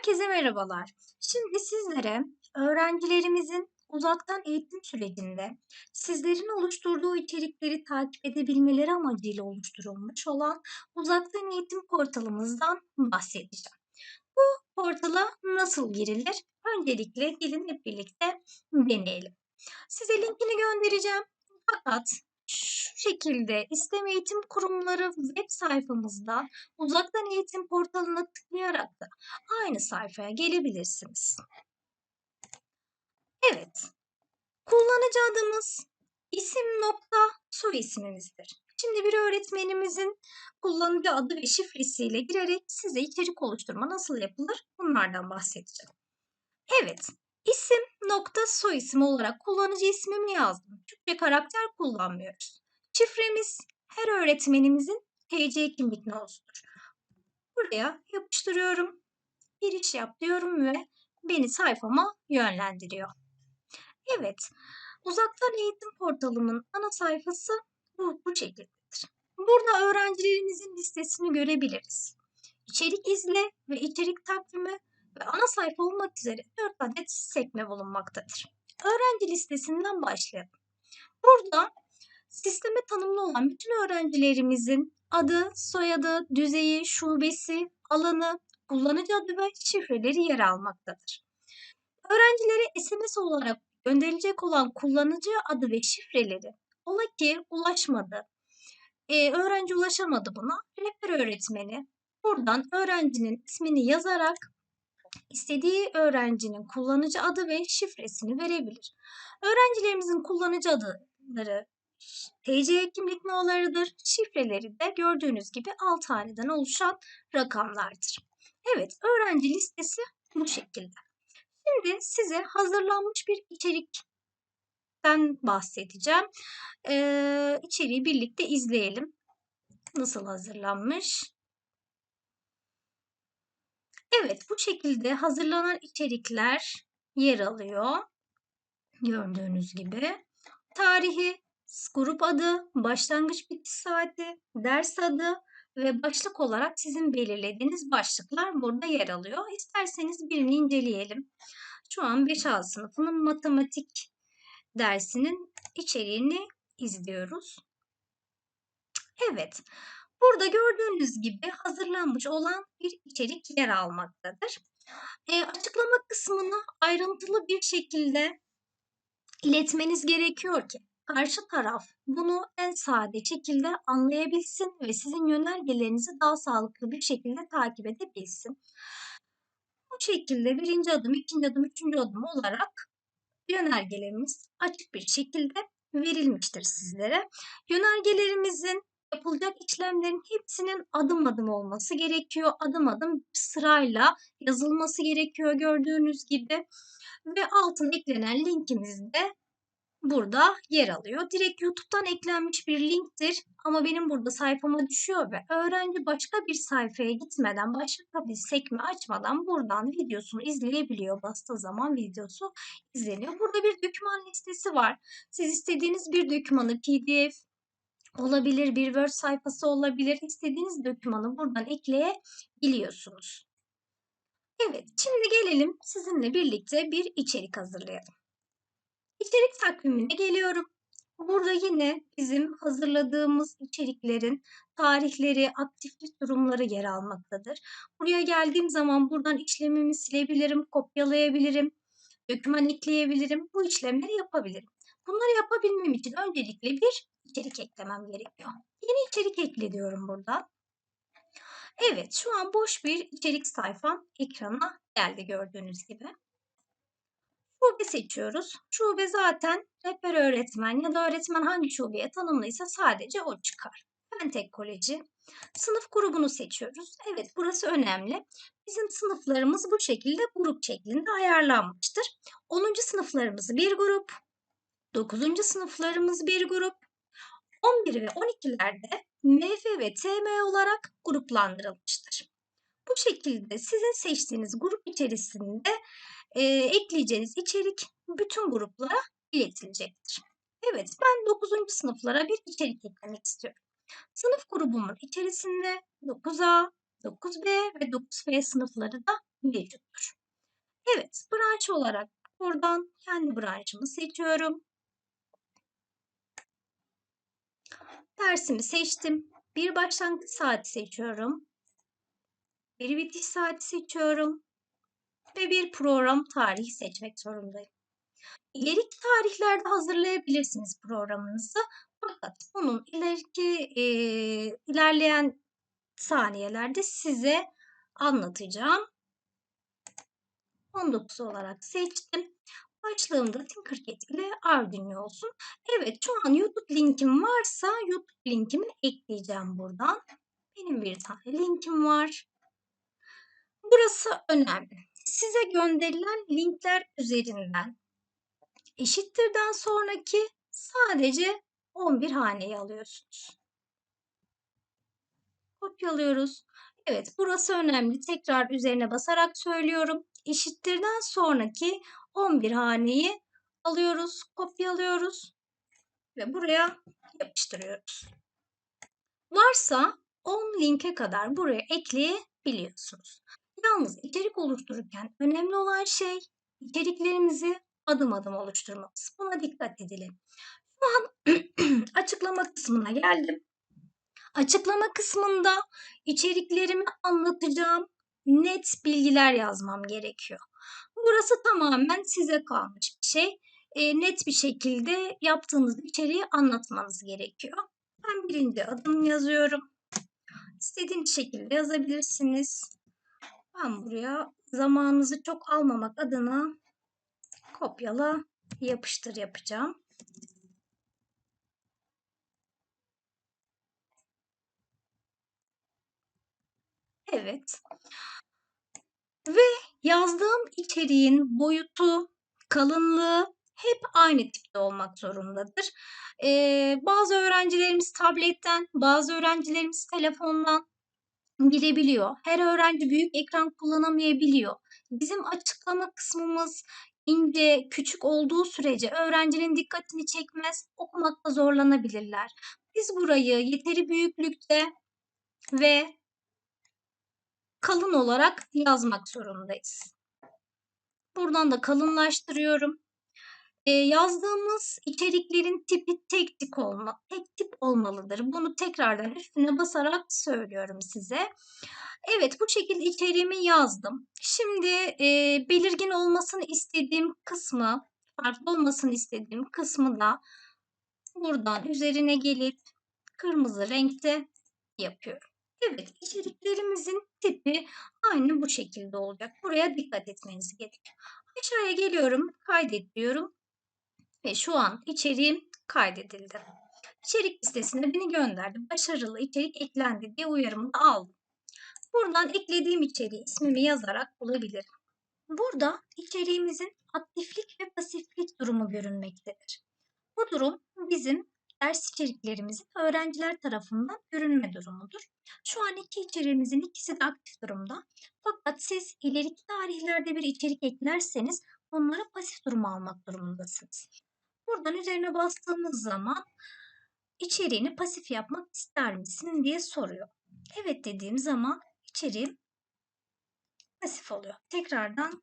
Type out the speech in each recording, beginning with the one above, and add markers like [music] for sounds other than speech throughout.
Herkese merhabalar. Şimdi sizlere öğrencilerimizin uzaktan eğitim sürecinde sizlerin oluşturduğu içerikleri takip edebilmeleri amacıyla oluşturulmuş olan uzaktan eğitim portalımızdan bahsedeceğim. Bu portala nasıl girilir? Öncelikle gelin hep birlikte deneyelim. Size linkini göndereceğim. Fakat şekilde İstem Eğitim Kurumları web sayfamızda uzaktan eğitim portalına tıklayarak da aynı sayfaya gelebilirsiniz. Evet. Kullanıcı adımız isim nokta soy ismimizdir. Şimdi bir öğretmenimizin kullanıcı adı ve şifresiyle girerek size içerik oluşturma nasıl yapılır bunlardan bahsedeceğim. Evet, isim nokta soy isim olarak kullanıcı ismimi yazdım. Türkçe karakter kullanmıyoruz. Şifremiz her öğretmenimizin TC kimlik nolusudur. Buraya yapıştırıyorum. Giriş yap diyorum ve beni sayfama yönlendiriyor. Evet, uzaktan eğitim portalımın ana sayfası bu, bu şekildedir. Burada öğrencilerimizin listesini görebiliriz. İçerik izle ve içerik takvimi ve ana sayfa olmak üzere 4 adet sekme bulunmaktadır. Öğrenci listesinden başlayalım. Burada sisteme tanımlı olan bütün öğrencilerimizin adı, soyadı, düzeyi, şubesi, alanı, kullanıcı adı ve şifreleri yer almaktadır. Öğrencilere SMS olarak gönderilecek olan kullanıcı adı ve şifreleri ola ki ulaşmadı, ee, öğrenci ulaşamadı buna, rehber öğretmeni buradan öğrencinin ismini yazarak istediği öğrencinin kullanıcı adı ve şifresini verebilir. Öğrencilerimizin kullanıcı adları TC kimlik numaralarıdır. Şifreleri de gördüğünüz gibi 6 haneden oluşan rakamlardır. Evet, öğrenci listesi bu şekilde. Şimdi size hazırlanmış bir içerikten bahsedeceğim. Ee, içeriği birlikte izleyelim. Nasıl hazırlanmış? Evet, bu şekilde hazırlanan içerikler yer alıyor. Gördüğünüz gibi. Tarihi, grup adı, başlangıç bitiş saati, ders adı ve başlık olarak sizin belirlediğiniz başlıklar burada yer alıyor. İsterseniz birini inceleyelim. Şu an 5A sınıfının matematik dersinin içeriğini izliyoruz. Evet, burada gördüğünüz gibi hazırlanmış olan bir içerik yer almaktadır. E, açıklama kısmını ayrıntılı bir şekilde iletmeniz gerekiyor ki karşı taraf bunu en sade şekilde anlayabilsin ve sizin yönergelerinizi daha sağlıklı bir şekilde takip edebilsin. Bu şekilde birinci adım, ikinci adım, üçüncü adım olarak yönergelerimiz açık bir şekilde verilmiştir sizlere. Yönergelerimizin yapılacak işlemlerin hepsinin adım adım olması gerekiyor. Adım adım sırayla yazılması gerekiyor gördüğünüz gibi. Ve altına eklenen linkimiz de burada yer alıyor. Direkt YouTube'dan eklenmiş bir linktir ama benim burada sayfama düşüyor ve öğrenci başka bir sayfaya gitmeden, başka bir sekme açmadan buradan videosunu izleyebiliyor. Bastığı zaman videosu izleniyor. Burada bir doküman listesi var. Siz istediğiniz bir dokümanı PDF olabilir, bir Word sayfası olabilir. İstediğiniz dokümanı buradan ekleyebiliyorsunuz. Evet, şimdi gelelim sizinle birlikte bir içerik hazırlayalım. İçerik takvimine geliyorum. Burada yine bizim hazırladığımız içeriklerin tarihleri, aktiflik durumları yer almaktadır. Buraya geldiğim zaman buradan işlemimi silebilirim, kopyalayabilirim, doküman ekleyebilirim. Bu işlemleri yapabilirim. Bunları yapabilmem için öncelikle bir içerik eklemem gerekiyor. Yeni içerik ekle diyorum burada. Evet şu an boş bir içerik sayfam ekrana geldi gördüğünüz gibi. Şube seçiyoruz. Şube zaten rehber öğretmen ya da öğretmen hangi şubeye tanımlıysa sadece o çıkar. Pentek Koleji. Sınıf grubunu seçiyoruz. Evet burası önemli. Bizim sınıflarımız bu şekilde grup şeklinde ayarlanmıştır. 10. sınıflarımız bir grup. 9. sınıflarımız bir grup. 11 ve 12'lerde MF ve TM olarak gruplandırılmıştır. Bu şekilde sizin seçtiğiniz grup içerisinde e, ekleyeceğiniz içerik bütün gruplara iletilecektir. Evet ben 9. sınıflara bir içerik eklemek istiyorum. Sınıf grubumun içerisinde 9A, 9B ve 9F sınıfları da mevcuttur. Evet, branş olarak buradan kendi branşımı seçiyorum. Dersimi seçtim. Bir başlangıç saati seçiyorum. Bir bitiş saati seçiyorum. Ve bir program tarihi seçmek zorundayım. İleriki tarihlerde hazırlayabilirsiniz programınızı. Fakat bunun ileriki e, ilerleyen saniyelerde size anlatacağım. 19 olarak seçtim. Başlığımda Tinkercad ile Arduino olsun. Evet şu an YouTube linkim varsa YouTube linkimi ekleyeceğim buradan. Benim bir tane linkim var. Burası önemli. Size gönderilen linkler üzerinden eşittirden sonraki sadece 11 haneyi alıyorsunuz. Kopyalıyoruz. Evet burası önemli. Tekrar üzerine basarak söylüyorum. Eşittirden sonraki 11 haneyi alıyoruz, kopyalıyoruz ve buraya yapıştırıyoruz. Varsa 10 linke kadar buraya ekleyebiliyorsunuz. Yalnız içerik oluştururken önemli olan şey içeriklerimizi adım adım oluşturmamız. Buna dikkat edelim. Şu an [clears throat] açıklama kısmına geldim. Açıklama kısmında içeriklerimi anlatacağım net bilgiler yazmam gerekiyor. Burası tamamen size kalmış bir şey. E, net bir şekilde yaptığınız içeriği anlatmanız gerekiyor. Ben birinci adım yazıyorum. İstediğiniz şekilde yazabilirsiniz. Ben buraya zamanınızı çok almamak adına kopyala yapıştır yapacağım. Evet. Ve yazdığım içeriğin boyutu, kalınlığı hep aynı tipte olmak zorundadır. Ee, bazı öğrencilerimiz tabletten, bazı öğrencilerimiz telefondan girebiliyor. Her öğrenci büyük ekran kullanamayabiliyor. Bizim açıklama kısmımız ince, küçük olduğu sürece öğrencinin dikkatini çekmez, okumakta zorlanabilirler. Biz burayı yeteri büyüklükte ve kalın olarak yazmak zorundayız. Buradan da kalınlaştırıyorum. Yazdığımız içeriklerin tipi tek tip olma, tek tip olmalıdır. Bunu tekrardan üstüne basarak söylüyorum size. Evet bu şekilde içeriğimi yazdım. Şimdi e, belirgin olmasını istediğim kısmı, farklı olmasını istediğim kısmı da buradan üzerine gelip kırmızı renkte yapıyorum. Evet, içeriklerimizin tipi aynı bu şekilde olacak. Buraya dikkat etmeniz gerekiyor. Aşağıya geliyorum, kaydet diyorum ve şu an içeriğim kaydedildi. İçerik listesine beni gönderdi. Başarılı içerik eklendi diye uyarımını aldım. Buradan eklediğim içeriği ismimi yazarak bulabilirim. Burada içeriğimizin aktiflik ve pasiflik durumu görünmektedir. Bu durum bizim ders içeriklerimizin öğrenciler tarafından görünme durumudur. Şu an iki içeriğimizin ikisi de aktif durumda. Fakat siz ileriki tarihlerde bir içerik eklerseniz onlara pasif durum almak durumundasınız. Buradan üzerine bastığınız zaman içeriğini pasif yapmak ister misin diye soruyor. Evet dediğim zaman içeriğim pasif oluyor. Tekrardan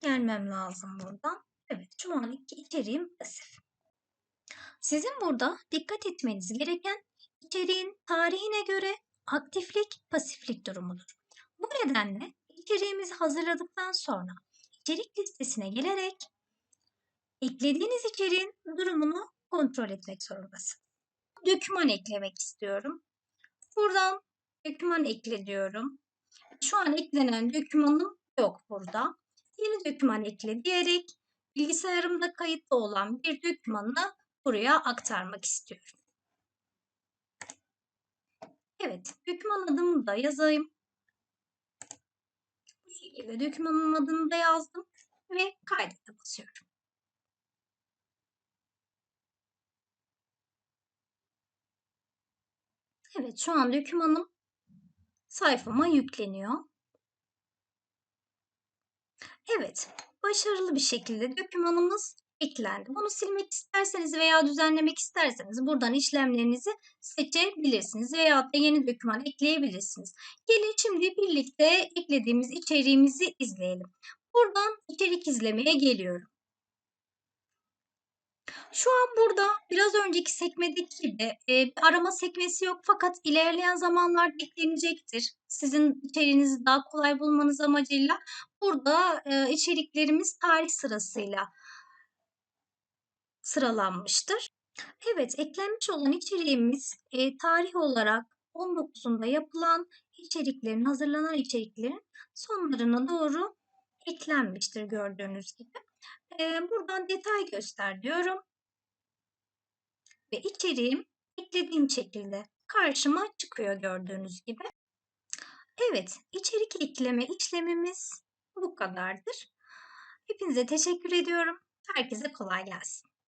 gelmem lazım buradan. Evet şu an içeriğim pasif. Sizin burada dikkat etmeniz gereken içeriğin tarihine göre aktiflik, pasiflik durumudur. Bu nedenle içeriğimizi hazırladıktan sonra içerik listesine gelerek eklediğiniz içeriğin durumunu kontrol etmek zorundasınız. Döküman eklemek istiyorum. Buradan döküman ekle diyorum. Şu an eklenen dökümanım yok burada. Yeni döküman ekle diyerek bilgisayarımda kayıtlı olan bir dökümanı buraya aktarmak istiyorum. Evet, döküman adımı da yazayım. Bu şekilde dökümanın adını da yazdım ve kaydete basıyorum. Evet, şu an dökümanım sayfama yükleniyor. Evet, başarılı bir şekilde dökümanımız eklendi. Bunu silmek isterseniz veya düzenlemek isterseniz buradan işlemlerinizi seçebilirsiniz veya da yeni doküman ekleyebilirsiniz. Gelin şimdi birlikte eklediğimiz içeriğimizi izleyelim. Buradan içerik izlemeye geliyorum. Şu an burada biraz önceki sekmedeki gibi e, bir arama sekmesi yok fakat ilerleyen zamanlarda eklenecektir. Sizin içeriğinizi daha kolay bulmanız amacıyla burada e, içeriklerimiz tarih sırasıyla sıralanmıştır. Evet, eklenmiş olan içeriğimiz e, tarih olarak 19'unda yapılan içeriklerin, hazırlanan içeriklerin sonlarına doğru eklenmiştir gördüğünüz gibi. E, buradan detay göster diyorum ve içeriğim eklediğim şekilde karşıma çıkıyor gördüğünüz gibi. Evet, içerik ekleme işlemimiz bu kadardır. Hepinize teşekkür ediyorum. Herkese kolay gelsin.